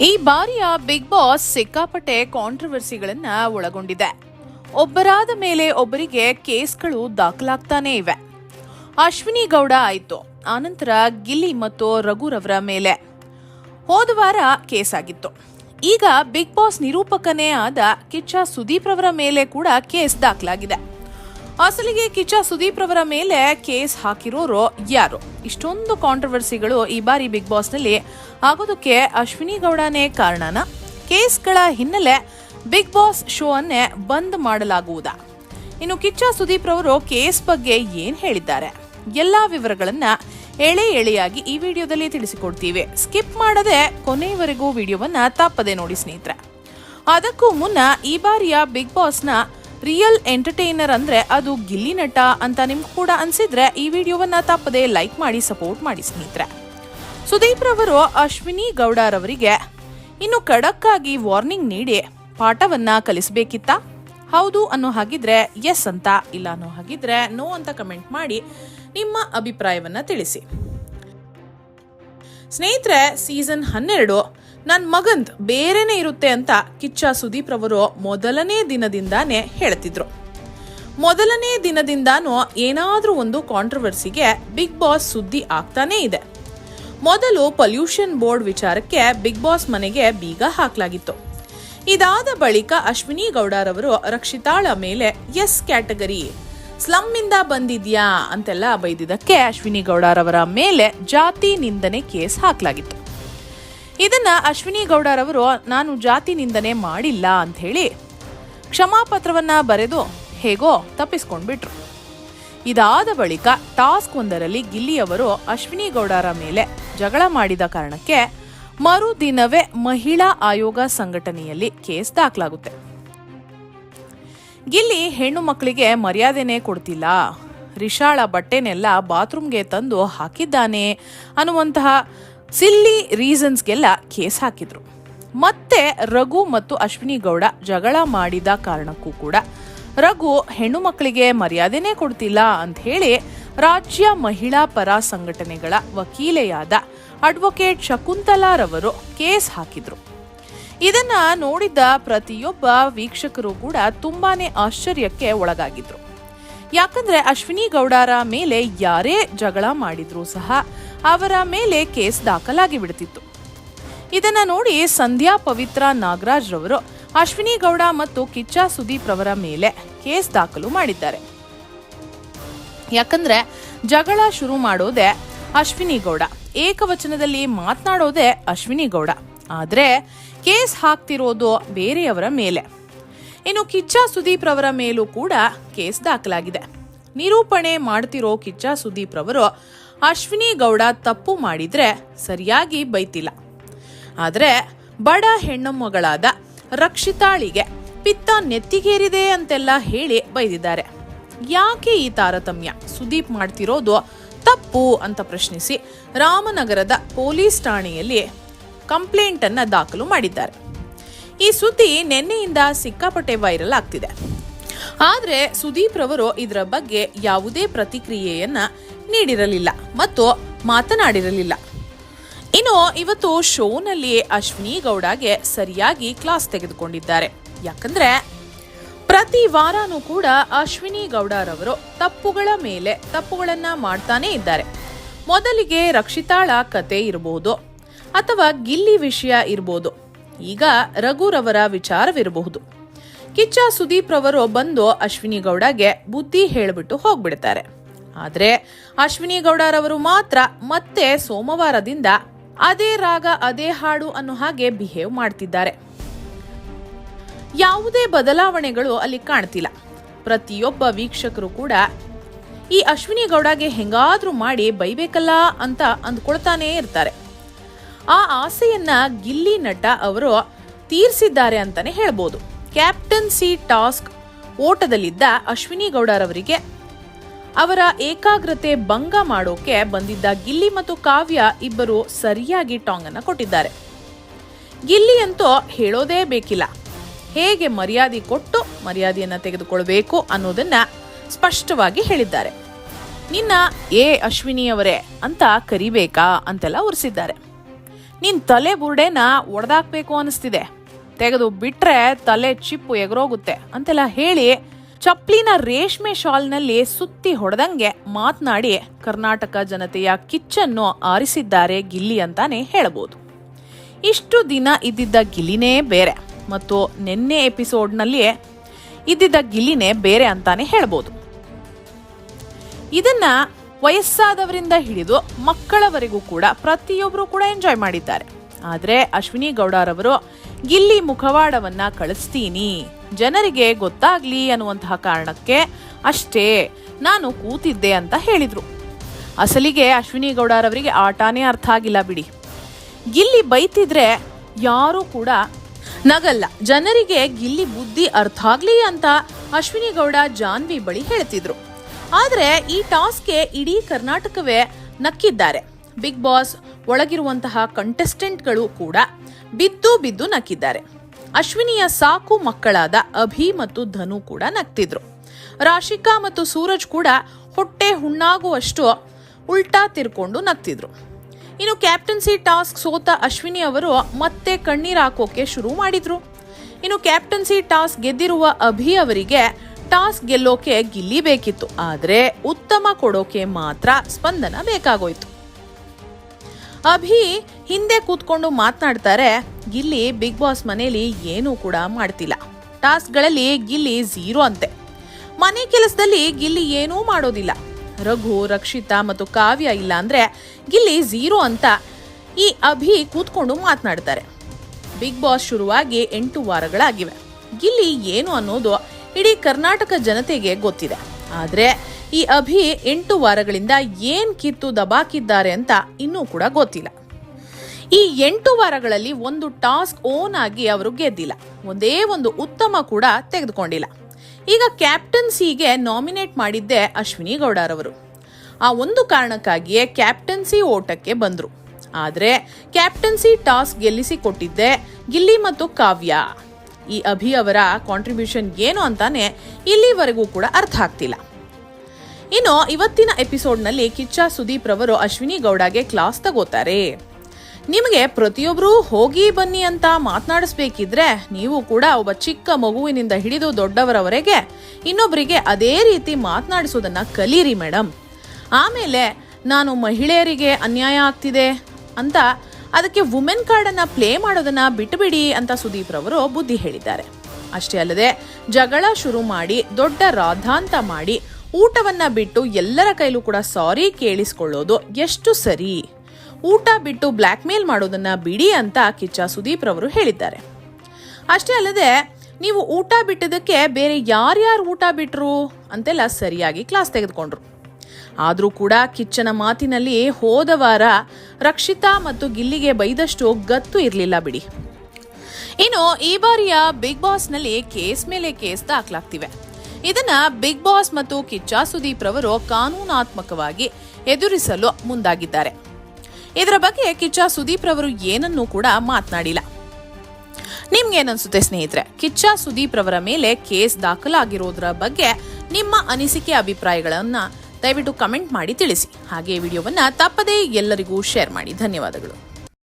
ಈ ಬಾರಿಯ big boss ಸಿಕ್ಕಾಪಟ್ಟೆ ಕಾಂಟ್ರವರ್ಸಿಗಳನ್ನ ಒಳಗೊಂಡಿದೆ. ಒಬ್ಬರಾದ ಮೇಲೆ ಒಬ್ಬರಿಗೆ ಕೇಸ್ಗಳು ದಾಖಲಾಗ್ತಾನೆ ಇವೆ. ಅಶ್ವಿನಿ ಗೌಡ ಆಯಿತು, ಆನಂತರ ಗಿಲ್ಲಿ ಮತ್ತು ರಘುರವರ ಮೇಲೆ. ಹೋದ ವಾರ ಕೇಸ್ ಆಗಿತ್ತು ಈಗ ಬಿಗ್ ಬಾಸ್ ನಿರೂಪಕನೇ ಆದ ಕಿಚ್ಚ ಸುದೀಪ್ ರವರ ಮೇಲೆ ಕೂಡ ಕೇಸ್ ದಾಖಲಾಗಿದೆ. ಅಸಲಿಗೆ ಕಿಚ್ಚ ಸುದೀಪ್ ರವರ ಮೇಲೆ ಕೇಸ್ ಹಾಕಿರೋರು ಯಾರು? ಇಷ್ಟೊಂದು ಕಾಂಟ್ರವರ್ಸಿಗಳು ಈ ಬಾರಿ ಬಿಗ್ ಬಾಸ್ನಲ್ಲಿ ಆಗೋದಕ್ಕೆ ಅಶ್ವಿನಿ ಗೌಡನೇ ಕಾರಣನ? ಕೇಸ್ಗಳ ಹಿನ್ನೆಲೆ ಬಿಗ್ ಬಾಸ್ ಶೋ ಅನ್ನೇ ಬಂದ್ ಮಾಡಲಾಗುವುದಾ? ಇನ್ನು ಕಿಚ್ಚ ಸುದೀಪ್ ರವರು ಕೇಸ್ ಬಗ್ಗೆ ಏನ್ ಹೇಳಿದ್ದಾರೆ? ಎಲ್ಲಾ ವಿವರಗಳನ್ನ ಎಳೆ ಎಳೆಯಾಗಿ ಈ ವಿಡಿಯೋದಲ್ಲಿ ತಿಳಿಸಿಕೊಡ್ತೀವಿ. ಸ್ಕಿಪ್ ಮಾಡದೆ ಕೊನೆಯವರೆಗೂ ವಿಡಿಯೋವನ್ನ ತಪ್ಪದೆ ನೋಡಿ ಸ್ನೇಹಿತರೆ. ಅದಕ್ಕೂ ಮುನ್ನ ಈ ಬಾರಿಯ ಬಿಗ್ ಬಾಸ್ನ ರಿಯಲ್ ಎಂಟರ್ಟೈನರ್ ಅಂದ್ರೆ ಅದು ಗಿಲ್ಲಿ ನಟ ಅಂತ ನಿಮ್ಗೆ ಕೂಡ ಅನ್ಸಿದ್ರೆ ಈ ವಿಡಿಯೋವನ್ನ ತಪ್ಪದೆ ಲೈಕ್ ಮಾಡಿ ಸಪೋರ್ಟ್ ಮಾಡಿ ಸ್ನೇಹಿತರೆ. ಸುದೀಪ್ ರವರು ಅಶ್ವಿನಿ ಗೌಡರವರಿಗೆ ಇನ್ನು ಖಡಕ್ಕಾಗಿ ವಾರ್ನಿಂಗ್ ನೀಡಿ ಪಾಠವನ್ನ ಕಲಿಸಬೇಕಿತ್ತ? ಹೌದು ಅನ್ನೋ ಹಾಗಿದ್ರೆ ಎಸ್ ಅಂತ, ಇಲ್ಲ ಅನ್ನೋ ಹಾಗಿದ್ರೆ ನೋ ಅಂತ ಕಮೆಂಟ್ ಮಾಡಿ ನಿಮ್ಮ ಅಭಿಪ್ರಾಯವನ್ನ ತಿಳಿಸಿ. ಸ್ನೇಹಿತರೆ ಸೀಸನ್ ಹನ್ನೆರಡು ನನ್ನ ಮಗಂದ್ ಬೇರೆನೇ ಇರುತ್ತೆ ಅಂತ ಕಿಚ್ಚ ಸುದೀಪ್ ರವರು ಮೊದಲನೇ ದಿನದಿಂದಾನೇ ಹೇಳ್ತಿದ್ರು. ಮೊದಲನೇ ದಿನದಿಂದಾನು ಏನಾದ್ರೂ ಒಂದು ಕಾಂಟ್ರವರ್ಸಿಗೆ ಬಿಗ್ ಬಾಸ್ ಸುದ್ದಿ ಆಗ್ತಾನೇ ಇದೆ. ಮೊದಲು ಪೊಲ್ಯೂಷನ್ ಬೋರ್ಡ್ ವಿಚಾರಕ್ಕೆ ಬಿಗ್ ಬಾಸ್ ಮನೆಗೆ ಬೀಗ ಹಾಕಲಾಗಿತ್ತು. ಇದಾದ ಬಳಿಕ ಅಶ್ವಿನಿ ಗೌಡರವರು ರಕ್ಷಿತಾಳ ಮೇಲೆ ಎಸ್ ಕ್ಯಾಟಗರಿ ಸ್ಲಮ್ ಇಂದ ಬಂದಿದ್ಯಾ ಅಂತೆಲ್ಲ ಬೈದಿದ್ದಕ್ಕೆ ಅಶ್ವಿನಿ ಗೌಡರವರ ಮೇಲೆ ಜಾತಿ ನಿಂದನೆ ಕೇಸ್ ಹಾಕಲಾಗಿತ್ತು. ಇದನ್ನ ಅಶ್ವಿನಿ ಗೌಡರವರು, ನಾನು ಜಾತಿ ನಿಂದನೆ ಮಾಡಿಲ್ಲ ಅಂತ ಹೇಳಿ ಕ್ಷಮಾಪತ್ರವನ್ನ ಬರೆದು ಹೇಗೋ ತಪ್ಪಿಸ್ಕೊಂಡ್ಬಿಟ್ರು. ಇದಾದ ಬಳಿಕ ಟಾಸ್ಕ್ ಒಂದರಲ್ಲಿ ಗಿಲ್ಲಿಯವರು ಅಶ್ವಿನಿ ಗೌಡರ ಮೇಲೆ ಜಗಳ ಮಾಡಿದ ಕಾರಣಕ್ಕೆ ಮರುದಿನವೇ ಮಹಿಳಾ ಆಯೋಗ ಸಂಘಟನೆಯಲ್ಲಿ ಕೇಸ್ ದಾಖಲಾಗುತ್ತೆ. ಗಿಲ್ಲಿ ಹೆಣ್ಣು ಮಕ್ಕಳಿಗೆ ಮರ್ಯಾದೆನೇ ಕೊಡ್ತಿಲ್ಲ. ರಿಷಾಳ ಬಟ್ಟೆನೆಲ್ಲ ಬಾತ್ರೂಮ್ಗೆ ತಂದು ಹಾಕಿದ್ದಾನೆ ಅನ್ನುವಂತಹ ಸಿಲ್ಲಿ ರೀಸನ್ಸ್ಗೆಲ್ಲ ಕೇಸ್ ಹಾಕಿದ್ರು. ಮತ್ತೆ ರಘು ಮತ್ತು ಅಶ್ವಿನಿ ಗೌಡ ಜಗಳ ಮಾಡಿದ ಕಾರಣಕ್ಕೂ ಕೂಡ ರಘು ಹೆಣ್ಣು ಮಕ್ಕಳಿಗೆ ಮರ್ಯಾದೆನೇ ಕೊಡ್ತಿಲ್ಲ ಅಂತ ಹೇಳಿ ರಾಜ್ಯ ಮಹಿಳಾ ಪರ ಸಂಘಟನೆಗಳ ವಕೀಲೆಯಾದ ಅಡ್ವೊಕೇಟ್ ಶಕುಂತಲಾರವರು ಕೇಸ್ ಹಾಕಿದ್ರು. ಇದನ್ನ ನೋಡಿದ ಪ್ರತಿಯೊಬ್ಬ ವೀಕ್ಷಕರು ಕೂಡ ತುಂಬಾನೇ ಆಶ್ಚರ್ಯಕ್ಕೆ ಒಳಗಾಗಿದ್ರು. ಯಾಕಂದ್ರೆ ಅಶ್ವಿನಿ ಗೌಡರ ಮೇಲೆ ಯಾರೇ ಜಗಳ ಮಾಡಿದ್ರು ಸಹ ಅವರ ಮೇಲೆ ಕೇಸ್ ದಾಖಲಾಗಿ ಬಿಡ್ತಿತ್ತು. ಇದನ್ನ ನೋಡಿ ಸಂಧ್ಯಾ ಪವಿತ್ರ ನಾಗರಾಜ್ ರವರು ಅಶ್ವಿನಿ ಗೌಡ ಮತ್ತು ಕಿಚ್ಚ ಸುದೀಪ್ ರವರ ಮೇಲೆ ಕೇಸ್ ದಾಖಲು ಮಾಡಿದ್ದಾರೆ. ಯಾಕಂದ್ರೆ ಜಗಳ ಶುರು ಮಾಡೋದೇ ಅಶ್ವಿನಿ ಗೌಡ ಏಕವಚನದಲ್ಲಿ ಮಾತನಾಡೋದೇ ಅಶ್ವಿನಿ ಗೌಡ ಆದ್ರೆ ಕೇಸ್ ಹಾಕ್ತಿರೋದು ಬೇರೆಯವರ ಮೇಲೆ. ಇನ್ನು ಕಿಚ್ಚ ಸುದೀಪ್ ರವರ ಮೇಲೂ ಕೂಡ ಕೇಸ್ ದಾಖಲಾಗಿದೆ. ನಿರೂಪಣೆ ಮಾಡ್ತಿರೋ ಕಿಚ್ಚ ಸುದೀಪ್ ರವರು ಅಶ್ವಿನಿ ಗೌಡ ತಪ್ಪು ಮಾಡಿದ್ರೆ ಸರಿಯಾಗಿ ಬೈತಿಲ್ಲ. ಆದರೆ ಬಡ ಹೆಣ್ಣಮ್ಮಗಳಾದ ರಕ್ಷಿತಾಳಿಗೆ ಪಿತ್ತ ನೆತ್ತಿಗೇರಿದೆ ಅಂತೆಲ್ಲ ಹೇಳಿ ಬೈದಿದ್ದಾರೆ. ಯಾಕೆ ಈ ತಾರತಮ್ಯ? ಸುದೀಪ್ ಮಾಡ್ತಿರೋದು ತಪ್ಪು ಅಂತ ಪ್ರಶ್ನಿಸಿ ರಾಮನಗರದ ಪೊಲೀಸ್ ಠಾಣೆಯಲ್ಲಿ ಕಂಪ್ಲೇಂಟ್ ಅನ್ನ ದಾಖಲು ಮಾಡಿದ್ದಾರೆ. ಈ ಸುದ್ದಿ ನಿನ್ನೆಯಿಂದ ಸಿಕ್ಕಾಪಟ್ಟೆ ವೈರಲ್ ಆಗ್ತಿದೆ. ಆದ್ರೆ ಸುದೀಪ್ ರವರು ಇದರ ಬಗ್ಗೆ ಯಾವುದೇ ಪ್ರತಿಕ್ರಿಯೆಯನ್ನ ನೀಡಿರಲಿಲ್ಲ ಮತ್ತು ಮಾತನಾಡಿರಲಿಲ್ಲ. ಇನ್ನು ಇವತ್ತು ಶೋನಲ್ಲಿ ಅಶ್ವಿನಿ ಗೌಡಗೆ ಸರಿಯಾಗಿ ಕ್ಲಾಸ್ ತೆಗೆದುಕೊಂಡಿದ್ದಾರೆ. ಯಾಕಂದ್ರೆ ಪ್ರತಿ ವಾರನೂ ಕೂಡ ಅಶ್ವಿನಿ ಗೌಡರವರು ತಪ್ಪುಗಳ ಮೇಲೆ ತಪ್ಪುಗಳನ್ನ ಮಾಡ್ತಾನೆ ಇದ್ದಾರೆ. ಮೊದಲಿಗೆ ರಕ್ಷಿತಾಳ ಕತೆ ಇರಬಹುದು ಅಥವಾ ಗಿಲ್ಲಿ ವಿಷಯ ಇರಬಹುದು ಈಗ ರಘುರವರ ವಿಚಾರವಿರಬಹುದು. ಕಿಚ್ಚ ಸುದೀಪ್ ರವರು ಬಂದು ಅಶ್ವಿನಿ ಗೌಡಗೆ ಬುದ್ಧಿ ಹೇಳಿಬಿಟ್ಟು ಹೋಗ್ಬಿಡ್ತಾರೆ. ಆದರೆ ಅಶ್ವಿನಿ ಗೌಡರವರು ಮಾತ್ರ ಮತ್ತೆ ಸೋಮವಾರದಿಂದ ಅದೇ ರಾಗ, ಅದೇ ಹಾಡು ಅನ್ನೋ ಹಾಗೆ ಬಿಹೇವ್ ಮಾಡ್ತಿದ್ದಾರೆ. ಯಾವುದೇ ಬದಲಾವಣೆಗಳು ಅಲ್ಲಿ ಕಾಣ್ತಿಲ್ಲ. ಪ್ರತಿಯೊಬ್ಬ ವೀಕ್ಷಕರು ಕೂಡ ಈ ಅಶ್ವಿನಿ ಗೌಡಗೆ ಹೆಂಗಾದ್ರೂ ಮಾಡಿ ಬೈಬೇಕಲ್ಲ ಅಂತ ಅಂದ್ಕೊಳ್ತಾನೇ ಇರ್ತಾರೆ. ಆ ಆಸೆಯನ್ನ ಗಿಲ್ಲಿ ನಟ ಅವರು ತೀರಿಸಿದ್ದಾರೆ ಅಂತಾನೆ ಹೇಳ್ಬೋದು. ಕ್ಯಾಪ್ಟನ್ಸಿ ಟಾಸ್ಕ್ ಓಟದಲ್ಲಿದ್ದ ಅಶ್ವಿನಿ ಗೌಡರವರಿಗೆ ಅವರ ಏಕಾಗ್ರತೆ ಭಂಗ ಮಾಡೋಕೆ ಬಂದಿದ್ದ ಗಿಲ್ಲಿ ಮತ್ತು ಕಾವ್ಯ ಇಬ್ಬರು ಸರಿಯಾಗಿ ಟಾಂಗ್ ಅನ್ನ ಕೊಟ್ಟಿದ್ದಾರೆ. ಗಿಲ್ಲಿ ಅಂತೂ ಹೇಳೋದೇ ಬೇಕಿಲ್ಲ. ಹೇಗೆ ಮರ್ಯಾದೆ ಕೊಟ್ಟು ಮರ್ಯಾದೆಯನ್ನ ತೆಗೆದುಕೊಳ್ಬೇಕು ಅನ್ನೋದನ್ನ ಸ್ಪಷ್ಟವಾಗಿ ಹೇಳಿದ್ದಾರೆ. ನಿನ್ನ ಏ ಅಶ್ವಿನಿಯವರೇ ಅಂತ ಕರಿಬೇಕಾ ಅಂತೆಲ್ಲ ಉರಿಸಿದ್ದಾರೆ ನಿನ್ ತಲೆ ಬುರುಡೆನ ಒಡೆದಾಕ್ಬೇಕು ಅನಿಸ್ತಿದೆ. ತೆಗೆದು ಬಿಟ್ರೆ ತಲೆ ಚಿಪ್ಪು ಎಗರೋಗುತ್ತೆ ಅಂತೆಲ್ಲ ಹೇಳಿ ಚಪ್ಲಿನ ರೇಷ್ಮೆ ಶಾಲ್ನಲ್ಲಿ ಸುತ್ತಿ ಹೊಡೆದಂಗೆ ಮಾತನಾಡಿ ಕರ್ನಾಟಕ ಜನತೆಯ ಕಿಚ್ಚನ್ನು ಆರಿಸಿದ್ದಾರೆ ಗಿಲ್ಲಿ ಅಂತಾನೆ ಹೇಳಬಹುದು ಇಷ್ಟು ದಿನ ಇದ್ದಿದ್ದ ಗಿಲ್ಲಿನೇ ಬೇರೆ ಮತ್ತು ನಿನ್ನೆ ಎಪಿಸೋಡ್ನಲ್ಲಿ ಇದ್ದಿದ್ದ ಗಿಲ್ಲಿನೇ ಬೇರೆ ಅಂತಾನೆ ಹೇಳ್ಬೋದು. ಇದನ್ನ ವಯಸ್ಸಾದವರಿಂದ ಹಿಡಿದು ಮಕ್ಕಳವರೆಗೂ ಕೂಡ ಪ್ರತಿಯೊಬ್ಬರು ಕೂಡ ಎಂಜಾಯ್ ಮಾಡಿದ್ದಾರೆ. ಆದರೆ ಅಶ್ವಿನಿ ಗೌಡರವರು ಗಿಲ್ಲಿ ಮುಖವಾಡವನ್ನ ಕಳಿಸ್ತೀನಿ. ಜನರಿಗೆ ಗೊತ್ತಾಗ್ಲಿ ಅನ್ನುವಂತಹ ಕಾರಣಕ್ಕೆ, ಅಷ್ಟೇ, ನಾನು ಕೂತಿದ್ದೆ ಅಂತ ಹೇಳಿದ್ರು. ಅಸಲಿಗೆ ಅಶ್ವಿನಿ ಗೌಡರವರಿಗೆ ಆಟಾನೇ ಅರ್ಥ ಆಗಿಲ್ಲ ಬಿಡಿ. ಗಿಲ್ಲಿ ಬೈತಿದ್ರೆ ಯಾರೂ ಕೂಡ ನಗಲ್ಲ. ಜನರಿಗೆ ಗಿಲ್ಲಿ ಬುದ್ಧಿ ಅರ್ಥ ಆಗ್ಲಿ ಅಂತ ಅಶ್ವಿನಿ ಗೌಡ ಜಾನ್ವಿ ಬಳಿ ಹೇಳ್ತಿದ್ರು. ಆದ್ರೆ ಈ ಟಾಸ್ಕ್ಗೆ ಇಡೀ ಕರ್ನಾಟಕವೇ ನಕ್ಕಿದ್ದಾರೆ. ಬಿಗ್ ಬಾಸ್ ಒಳಗಿರುವಂತಹ ಕಂಟೆಸ್ಟೆಂಟ್ಗಳು ಕೂಡ ಬಿದ್ದು ಬಿದ್ದು ನಕ್ಕಿದ್ದಾರೆ. ಅಶ್ವಿನಿಯ ಸಾಕು ಮಕ್ಕಳಾದ ಅಭಿ ಮತ್ತು ಧನು ಕೂಡ ನಕ್ತಿದ್ರು. ರಾಶಿಕಾ ಮತ್ತು ಸೂರಜ್ ಕೂಡ ಹೊಟ್ಟೆ ಹುಣ್ಣಾಗುವಷ್ಟು ಉಲ್ಟಾ ತಿರ್ಕೊಂಡು ನಗ್ತಿದ್ರು ಇನ್ನು ಕ್ಯಾಪ್ಟನ್ಸಿ ಟಾಸ್ಕ್ ಸೋತ ಅಶ್ವಿನಿ ಅವರು ಮತ್ತೆ ಕಣ್ಣೀರ್ ಹಾಕೋಕೆ ಶುರು ಮಾಡಿದ್ರು. ಇನ್ನು ಕ್ಯಾಪ್ಟನ್ಸಿ ಟಾಸ್ಕ್ ಗೆದ್ದಿರುವ ಅಭಿ ಅವರಿಗೆ ಟಾಸ್ಕ್ ಗೆಲ್ಲೋಕೆ ಗಿಲ್ಲಿ ಬೇಕಿತ್ತು ಆದರೆ ಉತ್ತಮ ಕೊಡೋಕೆ ಮಾತ್ರ ಸ್ಪಂದನ ಬೇಕಾಗೋಯ್ತು. ಅಭಿ ಹಿಂದೆ ಕೂತ್ಕೊಂಡು ಮಾತನಾಡ್ತಾರೆ, ಗಿಲ್ಲಿ ಬಿಗ್ ಬಾಸ್ ಮನೇಲಿ ಏನೂ ಕೂಡ ಮಾಡ್ತಿಲ್ಲ. ಟಾಸ್ಕ್ಗಳಲ್ಲಿ ಗಿಲ್ಲಿ ಝೀರೋ ಅಂತೆ. ಮನೆ ಕೆಲಸದಲ್ಲಿ ಗಿಲ್ಲಿ ಏನೂ ಮಾಡೋದಿಲ್ಲ. ರಘು, ರಕ್ಷಿತಾ ಮತ್ತು ಕಾವ್ಯ ಇಲ್ಲ ಅಂದ್ರೆ ಗಿಲ್ಲಿ ಝೀರೋ ಅಂತ ಈ ಅಭಿ ಕೂತ್ಕೊಂಡು ಮಾತನಾಡ್ತಾರೆ. ಬಿಗ್ ಬಾಸ್ ಶುರುವಾಗಿ ಎಂಟು ವಾರಗಳಾಗಿವೆ. ಗಿಲ್ಲಿ ಏನು ಅನ್ನೋದು ಇಡೀ ಕರ್ನಾಟಕ ಜನತೆಗೆ ಗೊತ್ತಿದೆ. ಆದ್ರೆ ಈ ಅಭಿ ಎಂಟು ವಾರಗಳಿಂದ ಏನ್ ಕಿತ್ತು ದಬಾಕಿದ್ದಾರೆ ಅಂತ ಇನ್ನೂ ಕೂಡ ಗೊತ್ತಿಲ್ಲ. ಈ ಎಂಟು ವಾರಗಳಲ್ಲಿ ಒಂದು ಟಾಸ್ಕ್ ಓನ್ ಆಗಿ ಅವರು ಗೆದ್ದಿಲ್ಲ. ಒಂದೇ ಒಂದು ಉತ್ತಮ ಕೂಡ ತೆಗೆದುಕೊಂಡಿಲ್ಲ. ಈಗ ಕ್ಯಾಪ್ಟನ್ಸಿಗೆ ನಾಮಿನೇಟ್ ಮಾಡಿದ್ದೆ ಅಶ್ವಿನಿ ಗೌಡರವರು. ಆ ಒಂದು ಕಾರಣಕ್ಕಾಗಿಯೇ ಕ್ಯಾಪ್ಟನ್ಸಿ ಓಟಕ್ಕೆ ಬಂದರು. ಆದರೆ ಕ್ಯಾಪ್ಟನ್ಸಿ ಟಾಸ್ಕ್ ಗೆಲ್ಲಿಸಿಕೊಟ್ಟಿದ್ದೆ ಗಿಲ್ಲಿ ಮತ್ತು ಕಾವ್ಯ. ಈ ಅಭಿ ಅವರ ಕಾಂಟ್ರಿಬ್ಯೂಷನ್ ಏನು ಅಂತಾನೆ ಇಲ್ಲಿವರೆಗೂ ಕೂಡ ಅರ್ಥ ಆಗ್ತಿಲ್ಲ. ಇನ್ನು ಇವತ್ತಿನ ಎಪಿಸೋಡ್ನಲ್ಲಿ ಕಿಚ್ಚ ಸುದೀಪ್ ರವರು ಅಶ್ವಿನಿ ಗೌಡಗೆ ಕ್ಲಾಸ್ ತಗೋತಾರೆ. ನಿಮಗೆ ಪ್ರತಿಯೊಬ್ಬರೂ ಹೋಗಿ ಬನ್ನಿ ಅಂತ ಮಾತನಾಡಿಸ್ಬೇಕಿದ್ರೆ ನೀವು ಕೂಡ ಒಬ್ಬ ಚಿಕ್ಕ ಮಗುವಿನಿಂದ ಹಿಡಿದು ದೊಡ್ಡವರವರೆಗೆ ಇನ್ನೊಬ್ಬರಿಗೆ ಅದೇ ರೀತಿ ಮಾತನಾಡಿಸೋದನ್ನ ಕಲೀರಿ ಮೇಡಮ್ ಆಮೇಲೆ ನಾನು ಮಹಿಳೆಯರಿಗೆ ಅನ್ಯಾಯ ಆಗ್ತಿದೆ ಅಂತ ಅದಕ್ಕೆ ವುಮೆನ್ ಕಾರ್ಡನ್ನ ಪ್ಲೇ ಮಾಡೋದನ್ನ ಬಿಟ್ಟುಬಿಡಿ ಅಂತ ಸುದೀಪ್ ರವರು ಬುದ್ಧಿ ಹೇಳಿದ್ದಾರೆ. ಅಷ್ಟೇ ಅಲ್ಲದೆ ಜಗಳ ಶುರು ಮಾಡಿ ದೊಡ್ಡ ರಾಧಾಂತ ಮಾಡಿ ಊಟವನ್ನ ಬಿಟ್ಟು ಎಲ್ಲರ ಕೈಲೂ ಕೂಡ ಸಾರಿ ಕೇಳಿಸ್ಕೊಳ್ಳೋದು ಎಷ್ಟು ಸರಿ. ಊಟ ಬಿಟ್ಟು ಬ್ಲ್ಯಾಕ್ ಮೇಲ್ ಮಾಡೋದನ್ನ ಬಿಡಿ ಅಂತ ಕಿಚ್ಚ ಸುದೀಪ್ ರವರು ಹೇಳಿದ್ದಾರೆ. ಅಷ್ಟೇ ಅಲ್ಲದೆ ನೀವು ಊಟ ಬಿಟ್ಟಿದ್ದಕ್ಕೆ ಬೇರೆ ಯಾರ್ಯಾರು ಊಟ ಬಿಟ್ರು ಅಂತೆಲ್ಲ ಸರಿಯಾಗಿ ಕ್ಲಾಸ್ ತೆಗೆದುಕೊಂಡ್ರು. ಆದರೂ ಕೂಡ ಕಿಚ್ಚನ ಮಾತಿನಲ್ಲಿ ಹೋದ ವಾರ ರಕ್ಷಿತಾ ಮತ್ತು ಗಿಲ್ಲಿಗೆ ಬೈದಷ್ಟು ಗತ್ತು ಇರಲಿಲ್ಲ ಬಿಡಿ. ಇನ್ನು ಈ ಬಾರಿಯ ಬಿಗ್ ಬಾಸ್ನಲ್ಲಿ ಕೇಸ್ ಮೇಲೆ ಕೇಸ್ ದಾಖಲಾಗ್ತಿವೆ. ಇದನ್ನ ಬಿಗ್ ಬಾಸ್ ಮತ್ತು ಕಿಚ್ಚ ಸುದೀಪ್ ರವರು ಕಾನೂನಾತ್ಮಕವಾಗಿ ಎದುರಿಸಲು ಮುಂದಾಗಿದ್ದಾರೆ. ಇದರ ಬಗ್ಗೆ ಕಿಚ್ಚ ಸುದೀಪ್ ರವರು ಏನನ್ನೂ ಕೂಡ ಮಾತನಾಡಿಲ್ಲ. ನಿಮ್ಗೇನನ್ಸುತ್ತೆ ಸ್ನೇಹಿತರೆ? ಕಿಚ್ಚ ಸುದೀಪ್ ರವರ ಮೇಲೆ ಕೇಸ್ ದಾಖಲಾಗಿರೋದ್ರ ಬಗ್ಗೆ ನಿಮ್ಮ ಅನಿಸಿಕೆ, ಅಭಿಪ್ರಾಯಗಳನ್ನ ದಯವಿಟ್ಟು ಕಮೆಂಟ್ ಮಾಡಿ ತಿಳಿಸಿ. ಹಾಗೆ ವಿಡಿಯೋವನ್ನು ತಪ್ಪದೇ ಎಲ್ಲರಿಗೂ ಶೇರ್ ಮಾಡಿ. ಧನ್ಯವಾದಗಳು.